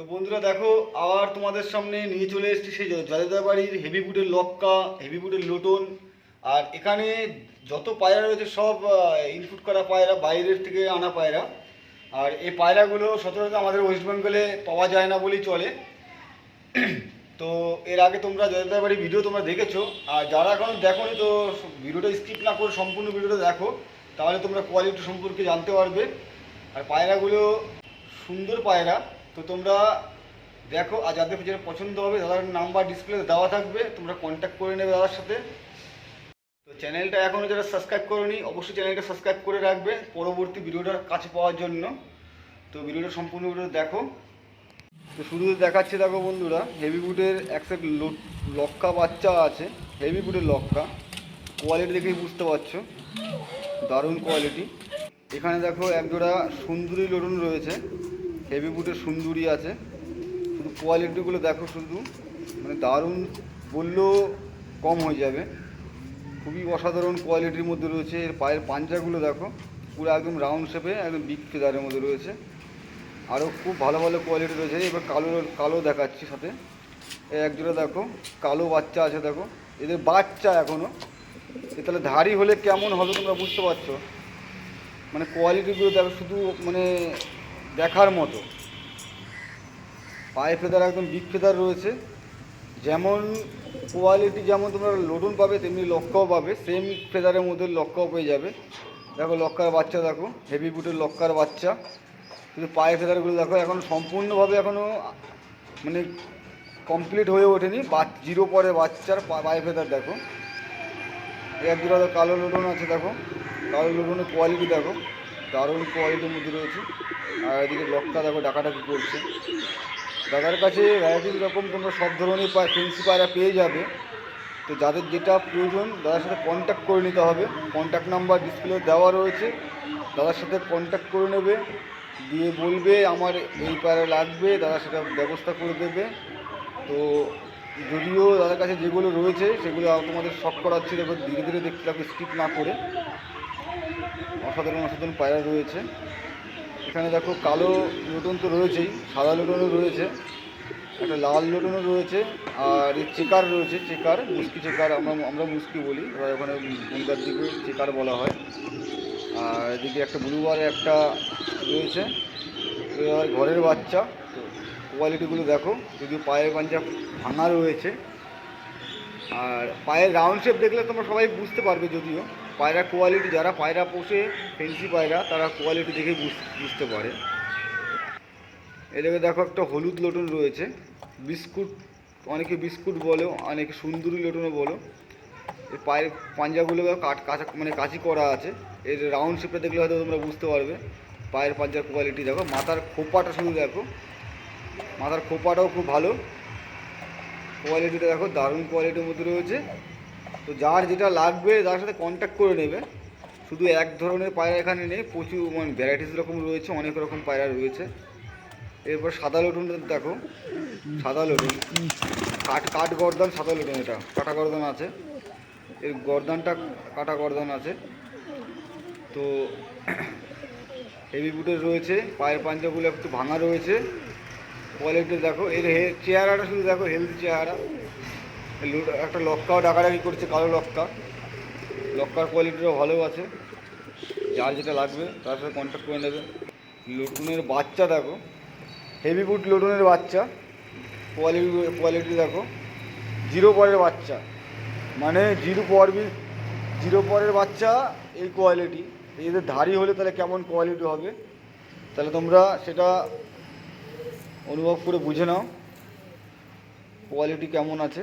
তো বন্ধুরা দেখো, আবার তোমাদের সামনে নিয়ে চলে এসেছি সেই জয়দা বাড়ির হেভি বুটের লক্কা হেভি বুটের লোটন। আর এখানে যত পায়রা রয়েছে, সব ইনপুট করা পায়রা, বাইরের থেকে আনা পায়রা। আর এই পায়রাগুলো সচরাচর আমাদের ওয়েস্ট বেঙ্গলে পাওয়া যায় না বলেই চলে। তো এর আগে তোমরা জয়দা বাড়ির ভিডিও তোমরা দেখেছ। আর যারা এখন দেখোনি, তো ভিডিওটা স্কিপ না করে সম্পূর্ণ ভিডিওটা দেখো। তাহলে তোমরা কোয়ালিটি সম্পর্কে জানতে পারবে। আর পায়রাগুলো সুন্দর পায়রা। তো তোমরা দেখো, আর যাদের যেটা পছন্দ হবে, দাদার নাম্বার ডিসপ্লে দেওয়া থাকবে, তোমরা কন্ট্যাক্ট করে নেবে দাদার সাথে। তো চ্যানেলটা এখনও যারা সাবস্ক্রাইব করোনি, অবশ্যই চ্যানেলটা সাবস্ক্রাইব করে রাখবে পরবর্তী ভিডিওটার কাছে পাওয়ার জন্য। তো ভিডিওটা সম্পূর্ণ ভিডিও দেখো। তো শুরুতে দেখাচ্ছে দেখো বন্ধুরা হেভি বুটের এক সেট লক্কা বাচ্চা আছে হেভি বুটের লক্কা। কোয়ালিটি দেখেই বুঝতে পারছ। দারুণ কোয়ালিটি এখানে দেখো একজোড়া সুন্দরী লোডন রয়েছে। হেভি বুটের সুন্দরী আছে। শুধু কোয়ালিটিগুলো দেখো শুধু। মানে দারুণ বললেও কম হয়ে যাবে। খুবই অসাধারণ কোয়ালিটির মধ্যে রয়েছে। এর পায়ের পাঞ্জাগুলো দেখো। পুরো একদম রাউন্ড শেপে একদম বিগ ফেদারের মধ্যে রয়েছে। আরও খুব ভালো ভালো কোয়ালিটি রয়েছে। এবার কালো কালো দেখাচ্ছি সাথে। একজোড়া দেখো। কালো বাচ্চা আছে দেখো। এদের বাচ্চা এখনও এ তাহলে ধাড়ি হলে কেমন হবে তোমরা বুঝতে পারছ? মানে কোয়ালিটিগুলো দেখো শুধু মানে দেখার মতো। পায়ে ফেদার একদম বিগ ফেদার রয়েছে। যেমন কোয়ালিটি যেমন তোমরা লোডন পাবে, তেমনি লক্কাও পাবে। সেম ফেদারের মধ্যে লক্কাও পেয়ে যাবে। দেখো লক্কার বাচ্চা, দেখো। হেভি বুটের লক্কার বাচ্চা। কিন্তু পায়ে ফেদারগুলো দেখো, এখন সম্পূর্ণভাবে এখনও মানে কমপ্লিট হয়ে ওঠেনি। বা জিরো পরে বাচ্চার পায়ে ফেদার দেখো। এক দুটো কালো লোডন আছে, দেখো। কালো লোডনের কোয়ালিটি দেখো। দারুণ কোয়ালিটির মধ্যে রয়েছে। আর এদিকে লক্কা দেখো ডাকাডাকি করছে। দাদার কাছে ভ্যারাইটিস রকম তোমরা সব ধরনের পা ফেন্সি পায়রা পেয়ে যাবে। তো যাদের যেটা প্রয়োজন, দাদার সাথে কন্ট্যাক্ট করে নিতে হবে। কন্ট্যাক্ট নাম্বার ডিসপ্লে দেওয়া রয়েছে। দাদার সাথে কন্ট্যাক্ট করে নেবে। দিয়ে বলবে, আমার এই পায়রা লাগবে। দাদা সেটা ব্যবস্থা করে দেবে। তো যদিও দাদার কাছে যেগুলো রয়েছে, সেগুলো তোমাদের শখ করাচ্ছি। দেখো, ধীরে ধীরে দেখতে থাকো স্কিপ না করে। অসাধারণ অসাধারণ পায়রা রয়েছে। এখানে দেখো কালো লোটন তো রয়েছেই, সাদা লোটনও রয়েছে, একটা লাল লোটনও রয়েছে, আর এই চেকার রয়েছে, চেকার, মুস্কি চেকার, আমরা আমরা মুস্কি বলি, এবার ওখানে বনগার দিকে চেকার বলা হয়। আর এদিকে একটা ব্লুবারে একটা রয়েছে ঘরের বাচ্চা, তো কোয়ালিটিগুলো দেখো, যদিও পায়ের পাঞ্জা ভাঙা রয়েছে, আর পায়ের রাউন্ড শেপ দেখলে তোমরা সবাই বুঝতে পারবে যদিও। পায়রা কোয়ালিটি যারা পায়রা পোষে ফেন্সি পায়রা, তারা কোয়ালিটি দেখে বুঝ- বুঝতে পারে। এদিকে দেখো একটা হলুদ লোটন রয়েছে। বিস্কুট, অনেকে বিস্কুট বলো, অনেকে সুন্দরী লোটনও বলো। এর পায়ের পাঞ্জাগুলো কাট, কাঁচা মানে কাঁচি করা আছে। এর রাউন্ড শেপটা দেখলে হয়তো তোমরা বুঝতে পারবে। পায়ের পাঞ্জার কোয়ালিটি দেখো। মাথার খোপাটা শুধু দেখো। মাথার খোপাটাও খুব ভালো। কোয়ালিটিটা দেখো, দারুণ কোয়ালিটির মধ্যে রয়েছে। তো যার যেটা লাগবে তার সাথে কন্ট্যাক্ট করে নেবে। শুধু এক ধরনের পায়রা এখানে নেই, প্রচুর মানে ভ্যারাইটিস রকম রয়েছে, অনেক রকম পায়রা রয়েছে। এরপর সাদা লটুনটা দেখো, সাদা লটুন। কাঠ কাঠ গর্দান, সাদা লটুন এটা, কাটা গর্দান আছে। এর গর্দানটা কাটা গর্দান আছে। তো হেভি বুটের রয়েছে, পায়ের পাঞ্জাগুলো একটু ভাঙা রয়েছে। কোয়ালিটি দেখো, এর হে চেহারাটা শুধু দেখো হেলদি চেহারা। একটা লক্কাও ডাকাডাকি করছে, কালো লক্কা। লক্কার কোয়ালিটিটাও ভালো আছে। যার যেটা লাগবে, তার সাথে কন্ট্যাক্ট করে নেবে। লুটুনের বাচ্চা দেখো। হেভি বুট লুটুনের বাচ্চা। কোয়ালিটি কোয়ালিটি দেখো। জিরো পরের বাচ্চা। মানে জিরো পরবি জিরো পরের বাচ্চা এই কোয়ালিটি এদের ধারি হলে তাহলে কেমন কোয়ালিটি হবে? তাহলে তোমরা সেটা অনুভব করে বুঝে নাও। কোয়ালিটি কেমন আছে?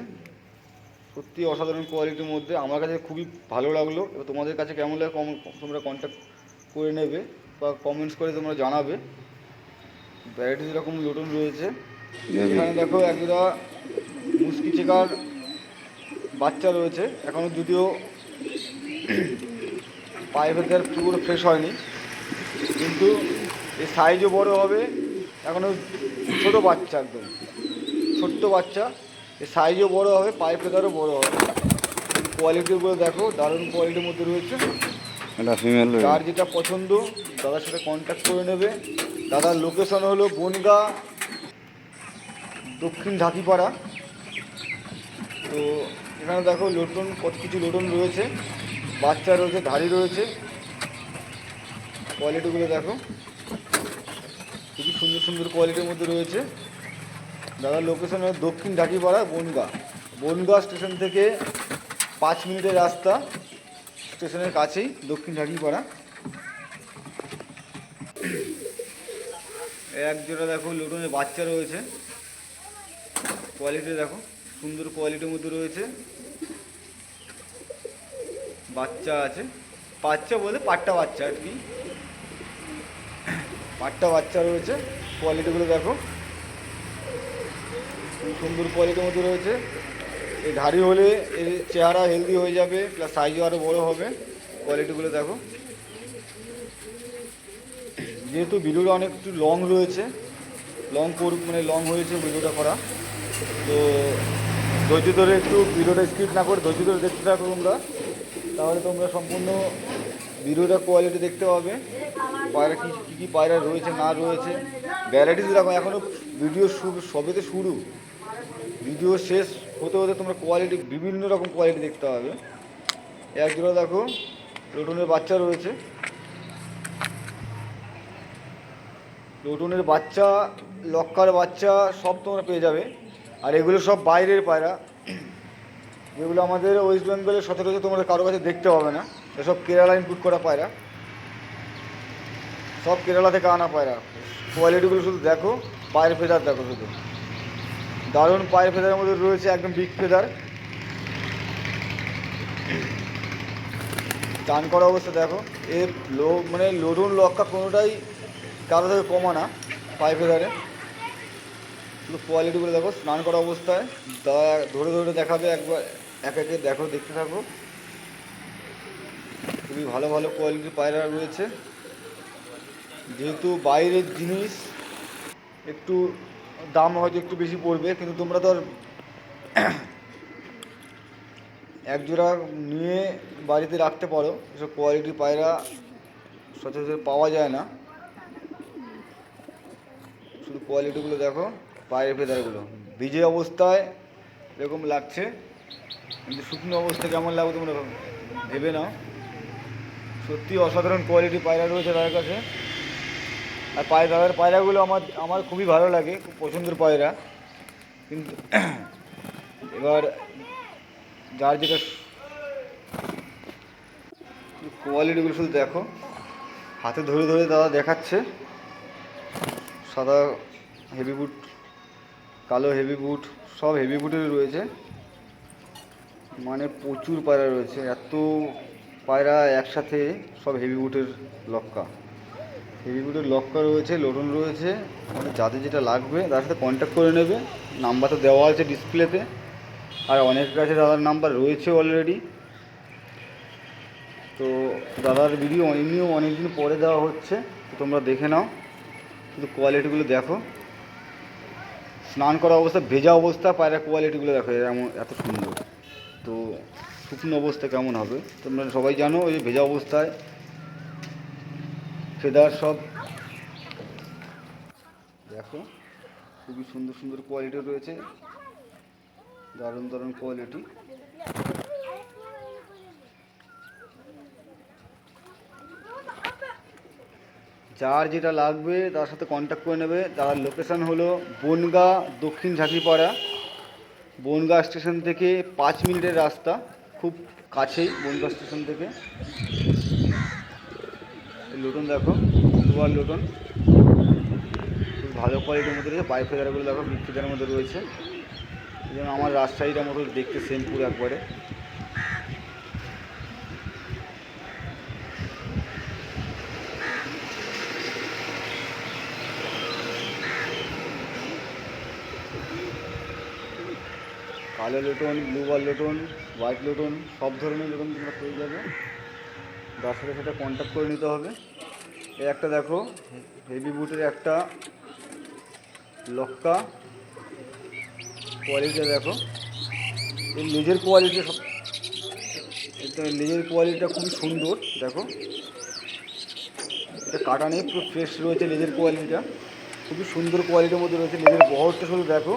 সত্যি অসাধারণ কোয়ালিটির মধ্যে। আমার কাছে খুবই ভালো লাগল। এবার তোমাদের কাছে কেমন লাগে কম তোমরা কন্ট্যাক্ট করে নেবে বা কমেন্টস করে তোমরা জানাবে। ভ্যারাইটিস রকম লোটন রয়েছে। এখানে দেখো একটা মুসকি চেকার বাচ্চা রয়েছে। এখনও যদিও পায়ে ভেতর পুরো ফ্রেশ হয়নি। কিন্তু এর সাইজও বড় হবে। এখনও ছোটো বাচ্চা একদম। ছোট্ট বাচ্চা। সাইজও বড় হবে পায়ে ফেদারও বড় হবে। কোয়ালিটিগুলো দেখো দারুণ কোয়ালিটির মধ্যে রয়েছে। এটা ফিমেল যার যেটা পছন্দ দাদার সাথে কন্ট্যাক্ট করে নেবে। দাদার লোকেশন হলো বনগা দক্ষিণ ঝাঁকিপাড়া। তো এখানে দেখো লোটন কত কিছু লোটন রয়েছে। বাচ্চা রয়েছে ধাড়ি রয়েছে। কোয়ালিটিগুলো দেখো। খুবই সুন্দর সুন্দর কোয়ালিটির মধ্যে রয়েছে। দাদার লোকেশন হলো দক্ষিণ ঢাকিপাড়া বনগা। বনগা স্টেশন থেকে পাঁচ মিনিটের রাস্তা স্টেশনের কাছেই দক্ষিণ ঢাকিপাড়া। এক জোড়া দেখো লুটনের বাচ্চা রয়েছে। কোয়ালিটি দেখো, সুন্দর কোয়ালিটির মধ্যে রয়েছে। বাচ্চা আছে। বাচ্চা বলে পাট্টা বাচ্চা আর কি। পাট্টা বাচ্চা রয়েছে। কোয়ালিটিগুলো দেখো। সুন্দর কোয়ালিটির মধ্যে রয়েছে এই ধাড়ি হলে এর চেহারা হেলদি হয়ে যাবে প্লাস সাইজও আরও বড় হবে। কোয়ালিটিগুলো দেখো। যেহেতু ভিডিওটা অনেক একটু লং রয়েছে লং কর মানে লং হয়েছে ভিডিওটা করা। তো ধৈর্য ধরে একটু ভিডিওটা স্কিপ না করে ধৈর্য ধরে দেখতে থাকো তোমরা। তাহলে তোমরা সম্পূর্ণ ভিডিওটা কোয়ালিটি দেখতে পাবে। পায়রা কী কী কী পায়রা রয়েছে, না রয়েছে। ভ্যারাইটিস দেখো এখনও ভিডিও শুরু সবে তো শুরু। ভিডিও শেষ হতে হতে তোমরা কোয়ালিটি বিভিন্ন রকম কোয়ালিটি দেখতে পাবে। এক জোড়া দেখো রটুনের বাচ্চা রয়েছে। রটুনের বাচ্চা, লক্কার বাচ্চা, সব তোমরা পেয়ে যাবে। আর এগুলো সব বাইরের পায়রা। যেগুলো আমাদের ওয়েস্ট বেঙ্গলের সচরাচর তোমরা কারও কাছে দেখতে পাবে না। এসব কেরালা ইনপুট করা পায়রা। সব কেরালা থেকে আনা পায়রা। কোয়ালিটিগুলো শুধু দেখো পায়ের ফেদার দেখো শুধু। দারুণ পায়ের ফেদারের মধ্যে রয়েছে একদম বিগ ফেদার চান করা অবস্থা, দেখো। এর লো মানে লোডুন লক্কা কোনোটাই কারও থেকে কমা না পায়ে ফেদারে। শুধু কোয়ালিটিগুলো দেখো, স্নান করা অবস্থায়। দাদা ধরে ধরে দেখাবে একবার, এক একে দেখো, দেখতে থাকো। খুবই ভালো ভালো কোয়ালিটির পায়রা রয়েছে। যেহেতু বাইরের জিনিস একটু দাম হয়তো একটু বেশি পড়বে, কিন্তু তোমরা তো এক জোড়া নিয়ে বাড়িতে রাখতে পারো। এসব কোয়ালিটি পায়রা সচরাচর পাওয়া যায় না। শুধু কোয়ালিটিগুলো দেখো, পায়ের ফেদারগুলো ভিজে অবস্থায় এরকম লাগছে, কিন্তু শুকনো অবস্থা কেমন লাগবে তোমরা ভেবে নাও। সত্যি অসাধারণ কোয়ালিটি পায়রা রয়েছে তাদের কাছে। আর পায়রা দাদার পায়রাগুলো আমার আমার খুবই ভালো লাগে, খুব পছন্দের পায়রা। কিন্তু এবার যার যেটা কোয়ালিটিগুলো শুধু দেখো। হাতে ধরে ধরে দাদা দেখাচ্ছে। সাদা হেভি বুট কালো হেভি বুট সব হেভি বুটের রয়েছে। মানে প্রচুর পায়রা রয়েছে। এত পায়রা একসাথে সব হেভি বুটের লক্কা। হেভি বুটের লক্কা রয়েছে লোডন রয়েছে। মানে যাদের যেটা লাগবে, তার সাথে কন্ট্যাক্ট করে নেবে। নাম্বার তো দেওয়া আছে ডিসপ্লেতে আর অনেক কাছে দাদার নাম্বার রয়েছে অলরেডি তো দাদার ভিডিও এমনিও অনেকদিন পরে দেওয়া হচ্ছে। তো তোমরা দেখে নাও। কিন্তু কোয়ালিটিগুলো দেখো। স্নান করা অবস্থা, ভেজা অবস্থা, পায়রা কোয়ালিটিগুলো দেখো, এমন, এত সুন্দর। তো শুকনো অবস্থা কেমন হবে? তোমরা সবাই জানো, ওই ভেজা অবস্থায় ফেদার সব। দেখো, খুবই সুন্দর সুন্দর কোয়ালিটি রয়েছে। দারুণ দারুণ কোয়ালিটি যার যেটা লাগবে, তার সাথে কন্ট্যাক্ট করে নেবে। তার লোকেশান হলো বনগা, দক্ষিণ ঝাঁকিপাড়া। বনগা স্টেশন থেকে পাঁচ মিনিটের রাস্তা, খুব কাছেই বনগা স্টেশন থেকে। লোটন দেখো দুয়ার লোটন। খুব ভালো কোয়ালিটির মধ্যে রয়েছে। বাইক ফেদারগুলো দেখো বিগ মধ্যে রয়েছে। যেমন আমার রাজশাহীটার মতো দেখতে সেম পুরো একবারে। কালো লোটন ব্লু বার লোটন হোয়াইট লোটন, সব ধরনের লোটন তোমরা পেয়ে যাবে। সাথে সাথে কন্ট্যাক্ট করে নিতে হবে। এই একটা দেখো হেভি বুটের একটা লক্কা। কোয়ালিটি দেখো। এই লেজের কোয়ালিটি সব এটা লেজের কোয়ালিটিটা খুবই সুন্দর, দেখো। এটা কাটা নেই, পুরো ফ্রেশ রয়েছে লেজের কোয়ালিটিটা খুবই সুন্দর কোয়ালিটির মধ্যে রয়েছে লেজের বহরটা শুধু দেখো।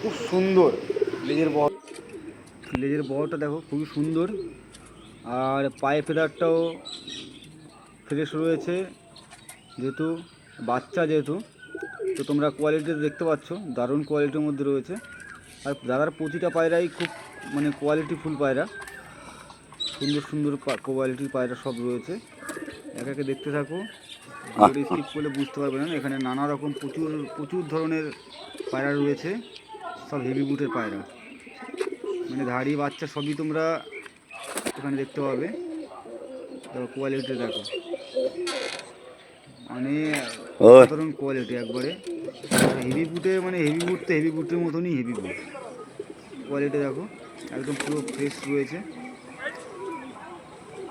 খুব সুন্দর লেজের বহর। লেজের বহরটা দেখো, খুবই সুন্দর। আর পায়ে ফেদারটাও ফ্রেশ রয়েছে যেহেতু বাচ্চা যেহেতু, তো তোমরা কোয়ালিটি দেখতে পাচ্ছ, দারুণ কোয়ালিটির মধ্যে রয়েছে। আর দাদার প্রতিটা পায়রাই খুব মানে কোয়ালিটি ফুল পায়রা, সুন্দর সুন্দর কোয়ালিটির পায়রা সব রয়েছে। এক একে দেখতে থাকো স্কিপ করলে বুঝতে পারবে না, এখানে নানা রকম প্রচুর প্রচুর ধরনের পায়রা রয়েছে, সব হেভি বুটের পায়রা। মানে ধাড়ি, বাচ্চা সবই তোমরা এখানে দেখতে পাবে। দেখো কোয়ালিটি দেখো। মানে সাধারণ কোয়ালিটি একবারে। হেভি বুটে মানে হেভি বুট তো হেভি বুটের মতনই হেভি বুট কোয়ালিটি দেখো। একদম পুরো ফ্রেশ রয়েছে।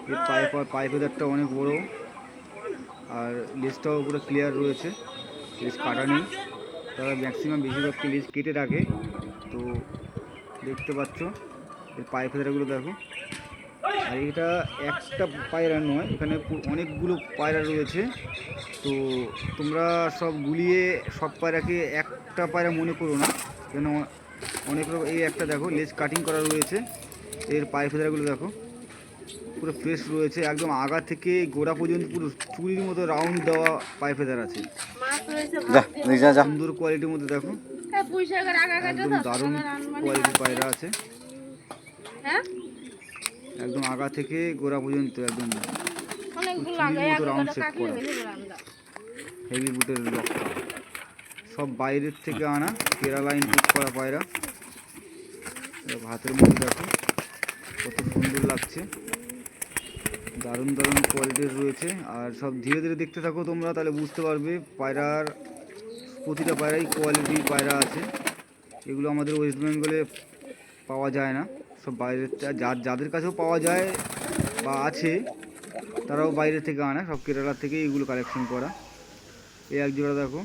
এর পায়ে পায়ে ফেদারটা অনেক বড়। আর লেজটাও পুরো ক্লিয়ার রয়েছে। লেজ কাটা নেই। তারা ম্যাক্সিমাম বেশিরভাগকে লেজ কেটে রাখে। তো দেখতে পাচ্ছ। এর পায়ে ফেদারগুলো দেখো। আর এটা একটা পায়রা নয় এখানে অনেকগুলো পায়রা রয়েছে। তো তোমরা সব গুলিয়ে সব পায়রাকে একটা পায়রা মনে করো না কেন অনেক রকম এই একটা দেখো লেজ কাটিং করা রয়েছে। এর পায়ে ফেদারগুলো দেখো পুরো ফ্রেশ রয়েছে একদম আগা থেকে গোড়া পর্যন্ত পুরো চুরির মতো রাউন্ড দেওয়া পায়ে ফেদার আছে। সুন্দর কোয়ালিটির মধ্যে দেখো। হ্যাঁ, একদম দারুণ কোয়ালিটির পায়রা আছে। হ্যাঁ? একদম আগা থেকে গোড়া পর্যন্ত একদম কাটলে করা। করে। হেভি বুটের লক্কা সব বাইরের থেকে আনা কেরালা ইনপুট করা পায়রা। হাতের মধ্যে দেখো কত সুন্দর লাগছে। দারুণ দারুণ কোয়ালিটির রয়েছে। আর সব ধীরে ধীরে দেখতে থাকো তোমরা তাহলে বুঝতে পারবে পায়রার প্রতিটা পায়রাই কোয়ালিটি পায়রা আছে। এগুলো আমাদের ওয়েস্ট বেঙ্গলে পাওয়া যায় না। সব বাইরের যার যাদের কাছেও পাওয়া যায় বা আছে, তারাও বাইরে থেকে আনে, সব কেরালা থেকে এগুলো কালেকশন করা। এই এক জোড়া দেখো।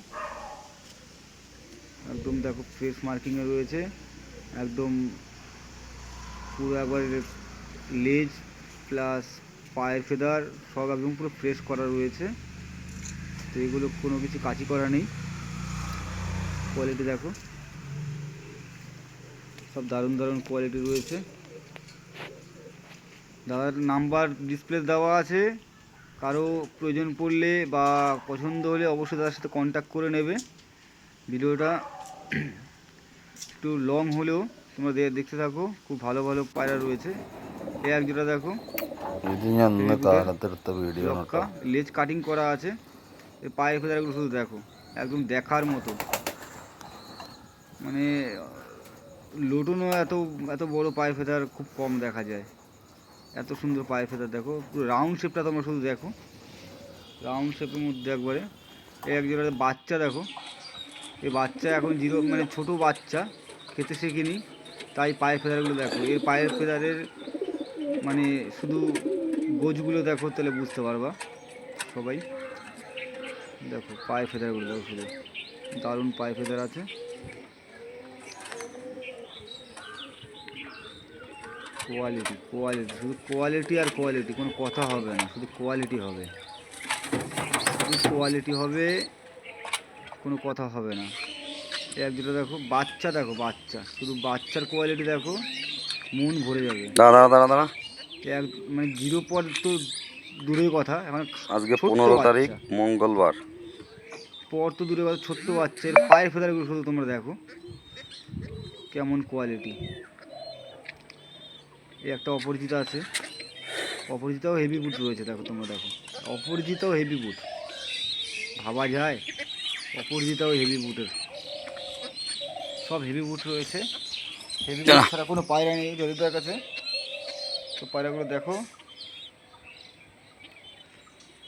একদম দেখো ফ্রেশ মার্কিংয়ে রয়েছে। একদম পুরো একবার লেজ প্লাস পায়ের ফেদার সব একদম পুরো ফ্রেশ করা রয়েছে। তো এগুলো কোনো কিছু কাচি করা নেই। কোয়ালিটি দেখো। সব দারুণ দারুণ কোয়ালিটি রয়েছে। দাদার নাম্বার ডিসপ্লে দেওয়া আছে। কারও প্রয়োজন পড়লে বা পছন্দ হলে অবশ্যই তার সাথে কন্ট্যাক্ট করে নেবে। ভিডিওটা একটু লং হলেও তোমরা দেখতে থাকো। খুব ভালো ভালো পায়রা রয়েছে। এ এক জোটা দেখো। লেজ কাটিং করা আছে। পায়ে ফেদারগুলো শুধু দেখো। একদম দেখার মতো। মানে লোটনও এত এত বড় পায়ে ফেদার খুব কম দেখা যায়। এত সুন্দর পায়ে ফেদার দেখো রাউন্ড শেপটা তোমরা শুধু দেখো। রাউন্ড শেপের মধ্যে একবারে। এই এক বাচ্চা, দেখো। এই বাচ্চা এখন জিরো মানে ছোট বাচ্চা, খেতে শেখেনি, তাই পায়ের ফেদারগুলো দেখো। এর পায়ের ফেদারের মানে শুধু গোজগুলো দেখো, তাহলে বুঝতে পারবা সবাই। দেখো, পায়ে ফেদারগুলো দেখো শুধু। দারুণ পায়ে ফেদার আছে। কোয়ালিটি কোয়ালিটি শুধু কোয়ালিটি আর কোয়ালিটি কোনো কথা হবে না শুধু কোয়ালিটি হবে। শুধু কোয়ালিটি হবে কোনো কথা হবে না। এক দুটো দেখো বাচ্চা দেখো বাচ্চা। শুধু বাচ্চার কোয়ালিটি দেখো মন ভরে যাবে। দাঁড়া দাঁড়া দাঁড়া এক মানে জিরো পর তো দূরের কথা এখন আজকে পনেরো তারিখ মঙ্গলবার। পর তো দূরে কথা ছোট্ট বাচ্চা এর পায়ের ফেদারগুলো শুধু তোমরা দেখো। কেমন কোয়ালিটি এই একটা অপরিচিত আছে। অপরিচিতাও হেভি বুট রয়েছে দেখো তোমরা দেখো। অপরিচিতাও হেভি বুট ভাবা যায় অপরিচিতাও হেভি বুটের সব হেভি বুট রয়েছে। হেভি বুট ছাড়া কোনো পায়রা নেই জলিদার কাছে। তো পায়রাগুলো দেখো।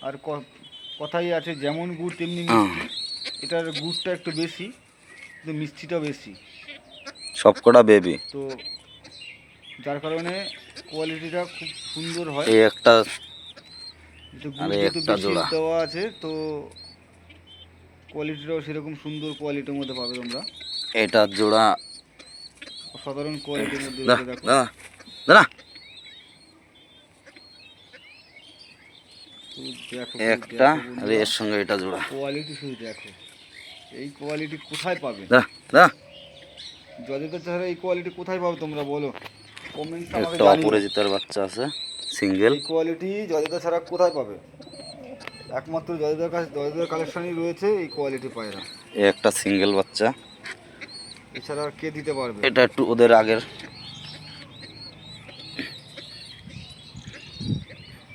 আর ক- কথাই আছে যেমন গুড় তেমনি মিষ্টি। এটার গুড়টা একটু বেশি কিন্তু মিষ্টিটা বেশি। সবকটা বেবি তো যার কারণে কোয়ালিটিটা খুব সুন্দর হয়। এই একটা আর একটা জোড়া। দেওয়া আছে তো কোয়ালিটিটাও সেরকম সুন্দর কোয়ালিটির মধ্যে পাবে তোমরা। এটা জোড়া। সাধারণ কোয়ালিটির মধ্যে শুধু দেখো। একটা আর এর সঙ্গে এটা জোড়া। কোয়ালিটি শুধু দেখো। এই কোয়ালিটি কোথায় পাবে? দাঁড়া দাঁড়া। জলেদার ছাড়া এই কোয়ালিটি কোথায় পাবে তোমরা বলো? একটা অপরাজিতার বাচ্চা আছে সিঙ্গেল কোয়ালিটি জলেদা ছাড়া কোথায় পাবে? একমাত্র কাছে কালেকশনই রয়েছে এই কোয়ালিটি পায়রা একটা সিঙ্গেল বাচ্চা। এছাড়া আর কে দিতে পারবে? এটা একটু ওদের আগের।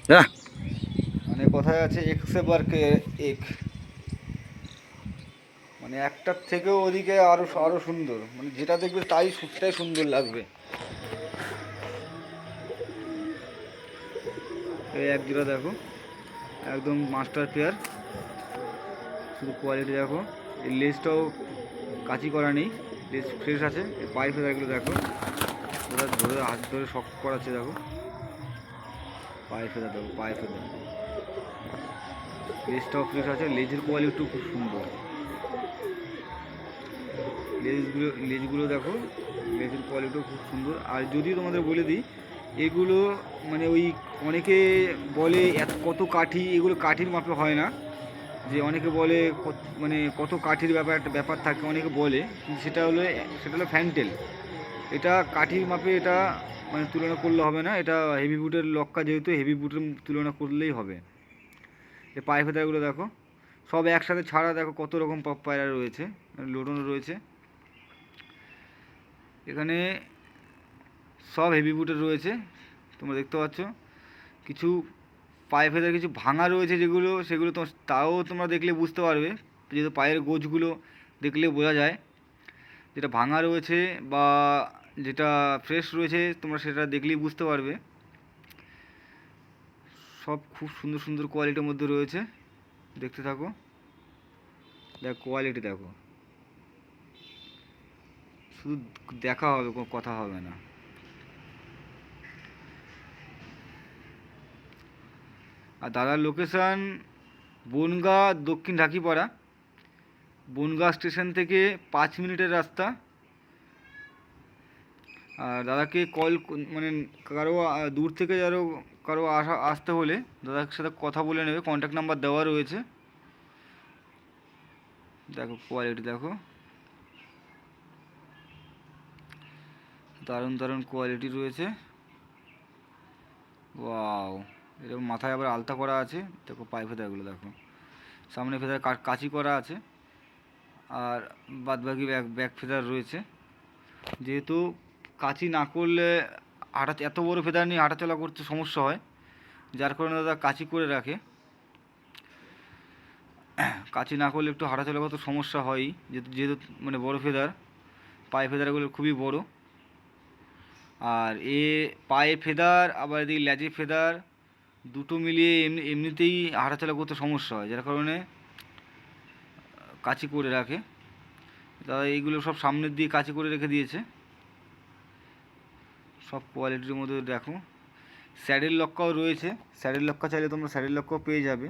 না। মানে কথায় আছে এক মানে একটার থেকেও ওদিকে আরও আরও সুন্দর। মানে যেটা দেখবে তাই সু- সেটাই সুন্দর লাগবে। এই এক জোড়া দেখো। একদম মাস্টার পেয়ার শুধু কোয়ালিটি দেখো। এই লেসটাও কাচি করা নেই। লেস ফ্রেশ আছে। এই পায়ে ফেদারগুলো দেখো। ওরা ধরে, হাত ধরে শক্ত করাচ্ছে দেখো। পায়ে দেখো পায়ে ফেদা লেজটাও ফ্রেশ আছে। লেজের কোয়ালিটিও খুব সুন্দর। লেজগুলো লেজগুলো দেখো। লেজের কোয়ালিটিও খুব সুন্দর। আর যদিও তোমাদের বলে দিই এগুলো মানে ওই অনেকে বলে এত, কত কাঠি, এগুলো কাঠির মাপে হয় না। যে অনেকে বলে মানে কত কাঠির ব্যাপার একটা ব্যাপার থাকে, অনেকে বলে। কিন্তু সেটা হলো সেটা হলো ফ্যান্টেল। এটা কাঠির মাপে এটা মানে তুলনা করলে হবে না। এটা হেভি বুটের লক্কা যেহেতু হেভি বুটের তুলনা করলেই হবে। এই পায়ে ফেদারগুলো দেখো। সব একসাথে ছাড়া দেখো কত রকম পায়রা রয়েছে মানে লোডন রয়েছে। এখানে সব হেভি বুটের রয়েছে। তোমরা দেখতে পাচ্ছ। কিছু পায়ে কিছু ভাঙা রয়েছে যেগুলো, সেগুলো তো তাও তোমরা দেখলে বুঝতে পারবে। যেহেতু পায়ের গোছগুলো দেখলে বোঝা যায়। যেটা ভাঙা রয়েছে বা যেটা ফ্রেশ রয়েছে, তোমরা সেটা দেখলেই বুঝতে পারবে। সব খুব সুন্দর সুন্দর কোয়ালিটির মধ্যে রয়েছে। দেখতে থাকো। দেখ কোয়ালিটি দেখো। শুধু দেখা হবে, কোনো কথা হবে না। আর দাদার লোকেশান বনগা দক্ষিণ ঢাকিপাড়া। বনগা স্টেশন থেকে পাঁচ মিনিটের রাস্তা। আর দাদাকে কল মানে কারও দূর থেকে যারো কারও আসা আসতে হলে দাদার সাথে কথা বলে নেবে। কন্ট্যাক্ট নাম্বার দেওয়া রয়েছে। দেখো কোয়ালিটি দেখো। দারুণ দারুণ কোয়ালিটি রয়েছে। ওয়াও এরকম মাথায় আবার আলতা করা আছে। দেখো পায়ে ফেদারগুলো দেখো। সামনে ফেদার কাঁচি করা আছে। আর বাদবাকি ব্যাক ব্যাক ফেদার রয়েছে। যেহেতু কাঁচি না করলে হাঁটা এত বড় ফেদার নিয়ে হাঁটাচলা করতে সমস্যা হয়। যার কারণে দাদা কাঁচি করে রাখে। কাঁচি না করলে একটু হাঁটাচলা করতে সমস্যা হয়ই। যেহেতু যেহেতু মানে বড় ফেদার, পায়ে ফেদারগুলো খুবই বড়। আর এ পায়ে ফেদার, আবার এদিকে ল্যাজে ফেদার দুটো মিলিয়ে এমনি, এমনিতেই হাঁটাচলা করতে সমস্যা হয়, যার কারণে কাঁচি করে রাখে। দাদা এইগুলো সব সামনের দিয়ে কাঁচি করে রেখে দিয়েছে। সব কোয়ালিটির মধ্যে দেখো। স্যাডেল লক্কাও রয়েছে। স্যাডেল লক্কা চাইলে তোমরা স্যাডেল লক্কাও পেয়ে যাবে।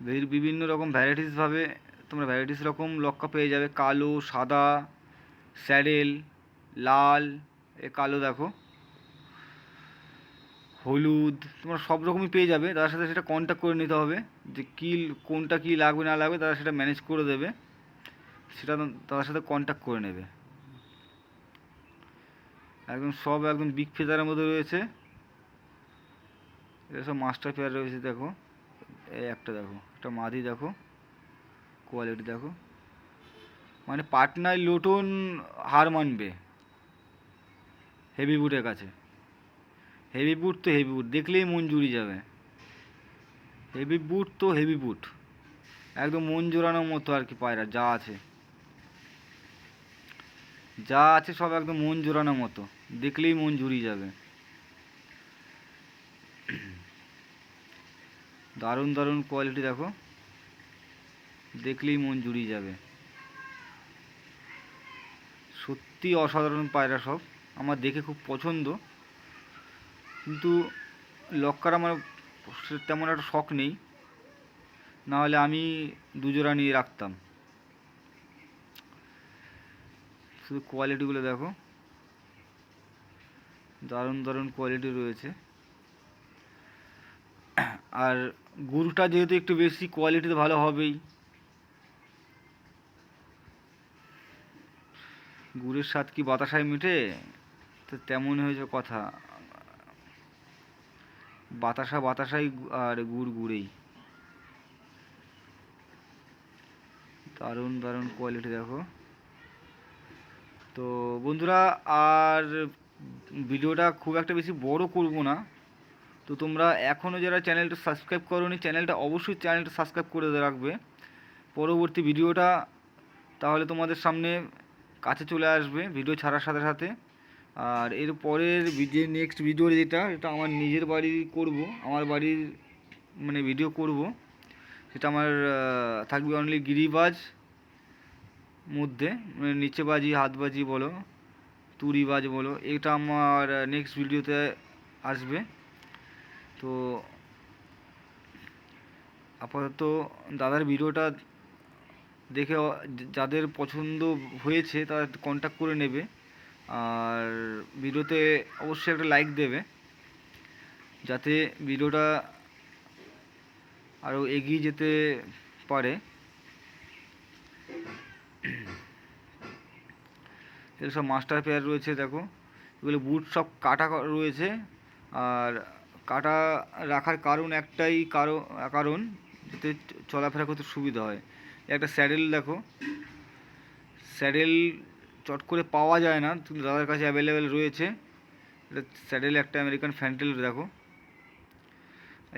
বিভি- বিভিন্ন রকম ভ্যারাইটিসভাবে তোমরা ভ্যারাইটিস রকম লক্কা পেয়ে যাবে। কালো, সাদা, স্যাডেল, লাল, এ কালো দেখো। হলুদ, তোমরা সব রকমই পেয়ে যাবে। তার সাথে সেটা কন্ট্যাক্ট করে নিতে হবে যে কী, কোনটা কী লাগবে, না লাগবে, তারা সেটা ম্যানেজ করে দেবে। সেটা তাদের সাথে কন্ট্যাক্ট করে নেবে। একদম সব একদম বিগ ফেদারের মধ্যে রয়েছে। এটা সব মাস্টার পেয়ার রয়েছে, দেখো। এই একটা দেখো, একটা মাদি দেখো। কোয়ালিটি দেখো। মানে পাটনায় লোটন হার মানবে। হেভি বুটের কাছে। হেভি বুট তো হেভি বুট দেখলেই মন জুড়িয়ে যাবে। হেভি বুট তো হেভি বুট একদম মন জোড়ানোর মতো আর কি পায়রা, যা আছে। যা আছে সব একদম মন জোড়ানোর মতো, দেখলেই মন জুড়িয়ে যাবে। দারুণ দারুণ কোয়ালিটি দেখো। দেখলেই মন জুড়িয়ে যাবে। সত্যি অসাধারণ পায়রা সব। আমার দেখে খুব পছন্দ। কিন্তু লক লক্কার আমার তেমন একটা শখ নেই। না হলে আমি দুজোড়া নিয়ে রাখতাম। শুধু কোয়ালিটিগুলো দেখো। দারুণ দারুণ কোয়ালিটি রয়েছে। আর গুরুটা যেহেতু একটু বেশি কোয়ালিটিতে ভালো হবেই। গুড়ের স্বাদ কি বাতাসায় মিটে তো তেমন হয়েছে কথা। বাতাসা বাতাসাই আর গুড় গুড়েই। দারুণ দারুণ কোয়ালিটি দেখো। তো বন্ধুরা, আর ভিডিওটা খুব একটা বেশি বড় করব না। তো তোমরা এখনও যারা চ্যানেলটা সাবস্ক্রাইব করোনি, চ্যানেলটা অবশ্যই চ্যানেলটা সাবস্ক্রাইব করে রাখবে। পরবর্তী ভিডিওটা তাহলে তোমাদের সামনে কাছে চলে আসবে, ভিডিও ছাড়ার সাথে সাথে। আর এর পরের যে নেক্সট ভিডিও যেটা এটা আমার নিজের বাড়ি করব, আমার বাড়ির মানে ভিডিও করব। সেটা আমার থাকবে অনলি গিরিবাজ মধ্যে মানে নিচে বাজি হাত বাজি বলো তুড়ি বাজ বলো, এটা আমার নেক্সট ভিডিওতে আসবে। তো আপাতত দাদার ভিডিওটা দেখে, যাদের পছন্দ হয়েছে, তারা কন্ট্যাক্ট করে নেবে। আর ভিডিওতে অবশ্যই একটা লাইক দেবে। যাতে ভিডিওটা আরও এগিয়ে যেতে পারে। এগুলো সব মাস্টার পেয়ার রয়েছে, দেখো। এগুলো বুট সব কাটা রয়েছে। আর কাটা রাখার কারণ একটাই কারণ কারণ যাতে চলাফেরা করতে সুবিধা হয়। একটা স্যাডেল দেখো। স্যাডেল চট করে পাওয়া যায় না। কিন্তু দাদার কাছে অ্যাভেলেবেল রয়েছে। এটা স্যাডেল একটা আমেরিকান ফ্যান্টেল দেখো।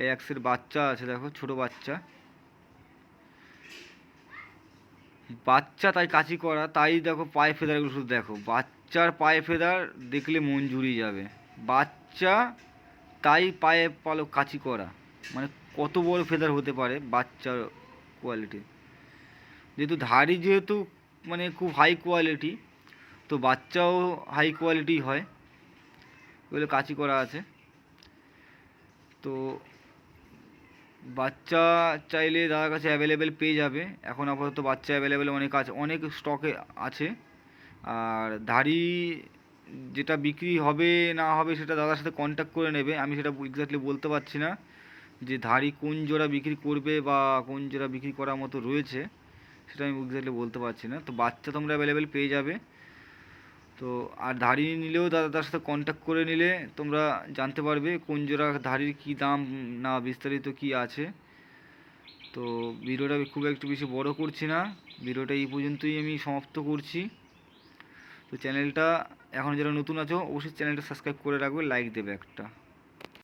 এই অ্যাক্সের বাচ্চা আছে, দেখো, ছোট বাচ্চা। বাচ্চা তাই কাচি করা, তাই দেখো পায়ে ফেদারগুলো শুধু দেখো। বাচ্চার পায়ে ফেদার দেখলে মন জুড়িয়ে যাবে। বাচ্চা তাই পায়ে পালো কাচি করা। মানে কত বড় ফেদার হতে পারে বাচ্চার কোয়ালিটি যেহেতু ধাড়ি যেহেতু মানে খুব হাই কোয়ালিটি তো বাচ্চাও হাই কোয়ালিটি হয়, এগুলো কাচি করা আছে। তো বাচ্চা চাইলে দাদার কাছে অ্যাভেলেবেল পেয়ে যাবে। এখন আপাতত বাচ্চা অ্যাভেলেবেল অনেক আছে, অনেক স্টকে আছে। আর ধাড়ি যেটা বিক্রি হবে না হবে সেটা দাদার সাথে কন্ট্যাক্ট করে নেবে। আমি সেটা এক্স্যাক্টলি বলতে পারছি না যে ধাড়ি কোন জোড়া বিক্রি করবে বা কোন জোড়া বিক্রি করার মতো রয়েছে, সেটা আমি এক্স্যাক্টলি বলতে পারছি না। তো বাচ্চা তোমরা অ্যাভেলেবেল পেয়ে যাবে। তো আর ধাড়ি নিলেও দাদা তার সাথে কন্ট্যাক্ট করে নিলে তোমরা জানতে পারবে কোন জোড়া ধাড়ির কী দাম, না বিস্তারিত কি আছে। তো ভিডিওটা খুব একটু বেশি বড় করছি না, ভিডিওটা এই পর্যন্তই আমি সমাপ্ত করছি। তো চ্যানেলটা এখন যারা নতুন আছো, অবশ্যই চ্যানেলটা সাবস্ক্রাইব করে রাখবে লাইক দেবে একটা।